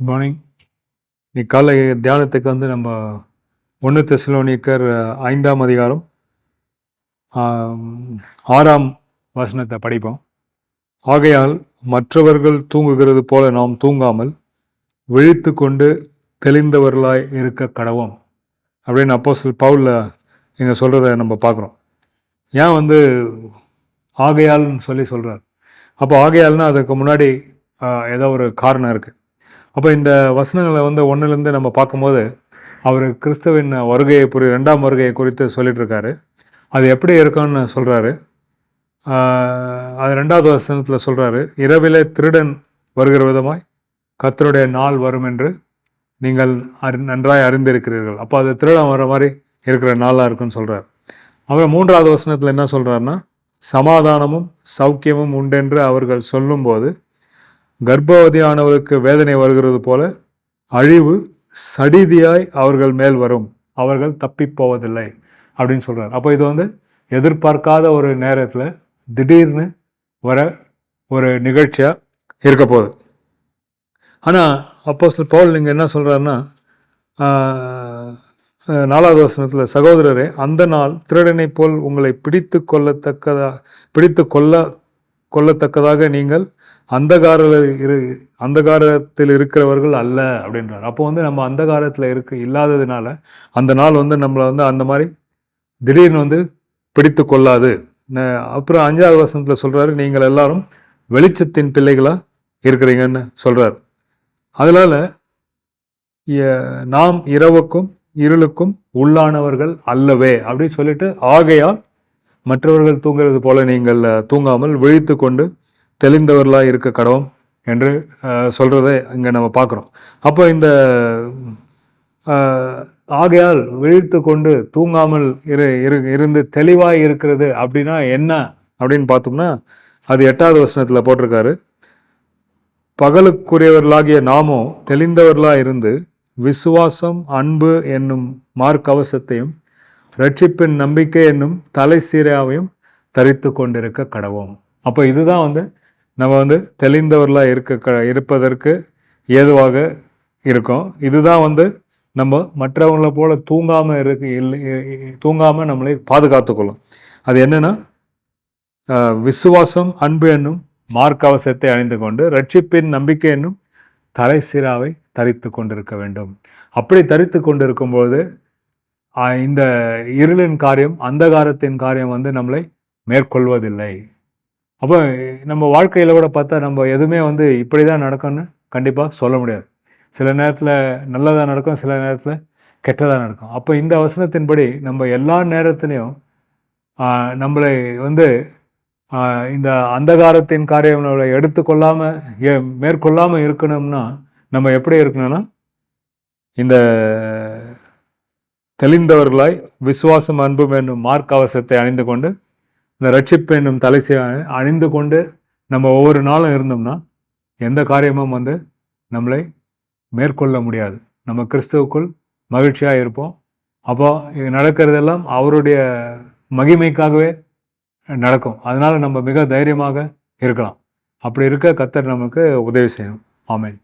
Good morning நீ காலை தியானத்துக்கு வந்து நம்ம ஒன்று தெசலோனிக்கர் ஐந்தாம் அதிகாரம் ஆறாம் வசனத்தை படிப்போம். ஆகையால் மற்றவர்கள் தூங்குகிறது போல நாம் தூங்காமல் விழித்து கொண்டு தெளிந்தவர்களாய் இருக்க கடவோம். அப்படின்னு அப்போஸ்தலர் பவுலில் இங்கே சொல்கிறத நம்ம பார்க்குறோம். ஏன் வந்து ஆகையால்னு சொல்லி சொல்கிறார் அப்போ ஆகையால்னால் அதுக்கு முன்னாடி ஏதோ ஒரு காரணம் இருக்குது அப்போ இந்த வசனங்களை வந்து ஒன்றுலேருந்து நம்ம பார்க்கும்போது அவர் கிறிஸ்தவின் வருகையை புரி ரெண்டாம் வருகையை குறித்து சொல்லிட்டு அது எப்படி இருக்கும்னு சொல்கிறாரு அது ரெண்டாவது வசனத்தில் சொல்கிறாரு இரவிலே திருடன் வருகிற விதமாய் கத்தருடைய நாள் வரும் என்று நீங்கள் அறி நன்றாய் அறிந்திருக்கிறீர்கள். அப்போ அது திருடன் வர மாதிரி இருக்கிற நாளாக இருக்குன்னு சொல்கிறார் அப்புறம் மூன்றாவது வசனத்தில் என்ன சொல்கிறாருன்னா சமாதானமும் சௌக்கியமும் உண்டென்று அவர்கள் சொல்லும்போது கர்ப்பவதியானவருக்கு வேதனை வருகிறது போல அழிவு சடிதியாய் அவர்கள் மேல் வரும். அவர்கள் தப்பி போவதில்லை அப்படின்னு சொல்கிறார் அப்போ இது வந்து எதிர்பார்க்காத ஒரு நேரத்தில் திடீர்னு வர ஒரு நிகழ்ச்சியாக இருக்க போகுது. ஆனால் அப்போ பவுல் நீங்கள் என்ன சொல்கிறாருன்னா நாலாவது வசனத்தில் சகோதரரே அந்த நாள் திருடனைப் போல் உங்களை பிடித்து கொள்ளத்தக்கதா பிடித்து கொள்ள கொள்ளத்தக்கதாக நீங்கள் அந்தகார இரு அந்தகாரத்தில் இருக்கிறவர்கள் அல்ல அப்படின்றார். அப்போ வந்து நம்ம அந்தகாரத்தில் இருக்க இல்லாததுனால அந்த நாள் வந்து நம்மளை வந்து அந்த மாதிரி திடீர்னு வந்து பிடித்து கொள்ளாது. அப்புறம் அஞ்சாவது வசனத்தில் சொல்கிறாரு நீங்கள் எல்லாரும் வெளிச்சத்தின் பிள்ளைகளாக இருக்கிறீங்கன்னு சொல்கிறார் அதனால் நாம் இரவுக்கும் இருளுக்கும் உள்ளானவர்கள் அல்லவே அப்படின்னு சொல்லிட்டு ஆகையால் மற்றவர்கள் தூங்குறது போல நீங்கள் தூங்காமல் விழித்து கொண்டு தெளிந்தவர்களாக இருக்க கடவும் என்று சொல்கிறத இங்கே நம்ம பார்க்குறோம். அப்போ இந்த ஆகையால் விழித்து கொண்டு தூங்காமல் இரு இரு- இருந்து தெளிவாக இருக்கிறது அப்படின்னா என்ன அப்படின்னு பார்த்தோம்னா அது எட்டாவது வசனத்தில் போட்டிருக்காரு. பகலுக்குரியவர்களாகிய நாமோ தெளிந்தவர்களாக இருந்து விசுவாசம் அன்பு என்னும் மார்க்கவசத்தையும் ரட்சிப்பின் நம்பிக்கை என்னும் தலை சீராவையும் தரித்து கொண்டிருக்க கடவோம் அப்போ இதுதான் வந்து நம்ம வந்து தெளிந்தவர்களாக இருக்க க இருப்பதற்கு ஏதுவாக இருக்கும். இதுதான் வந்து நம்ம மற்றவங்களை போல தூங்காமல் இருக்கு இல்லை தூங்காமல் நம்மளை பாதுகாத்துக்கொள்ளும். அது என்னென்னா விசுவாசம் அன்பு என்னும் மார்க்கவசத்தை அணிந்து கொண்டு ரட்சிப்பின் நம்பிக்கை என்னும் தலை சீராவை தரித்து கொண்டிருக்க வேண்டும். அப்படி தரித்து கொண்டிருக்கும்போது இந்த இருளின் காரியம் அந்தகாரத்தின் காரியம் வந்து நம்மளை மேற்கொள்வதில்லை. அப்போ நம்ம வாழ்க்கையில் கூட பார்த்தா நம்ம எதுவுமே வந்து இப்படி தான் நடக்கும்னு கண்டிப்பாக சொல்ல முடியாது. சில நேரத்தில் நல்லதாக நடக்கும் சில நேரத்தில் கெட்டதாக நடக்கும். அப்போ இந்த வசனத்தின்படி நம்ம எல்லா நேரத்துலையும் நம்மளை வந்து இந்த அந்தகாரத்தின் காரியம் நம்மளை எடுத்துக்கொள்ளாமல் மேற்கொள்ளாமல் இருக்கணும்னா நம்ம எப்படி இருக்கணும்னா இந்த தெளிந்தவர்களாய் விசுவாசம் அன்பும் என்னும் மார்க் அவசத்தை அணிந்து கொண்டு இந்த ரட்சிப்பு என்னும் தலைசை அணிந்து கொண்டு நம்ம ஒவ்வொரு நாளும் இருந்தோம்னா எந்த காரியமும் வந்து நம்மளை மேற்கொள்ள முடியாது. நம்ம கிறிஸ்துவுக்குள் மகிழ்ச்சியாக இருப்போம். அப்போ இது நடக்கிறதெல்லாம் அவருடைய மகிமைக்காகவே நடக்கும். அதனால் நம்ம மிக தைரியமாக இருக்கலாம். அப்படி இருக்க கத்தர் நமக்கு உதவி செய்யணும் ஆமேன்.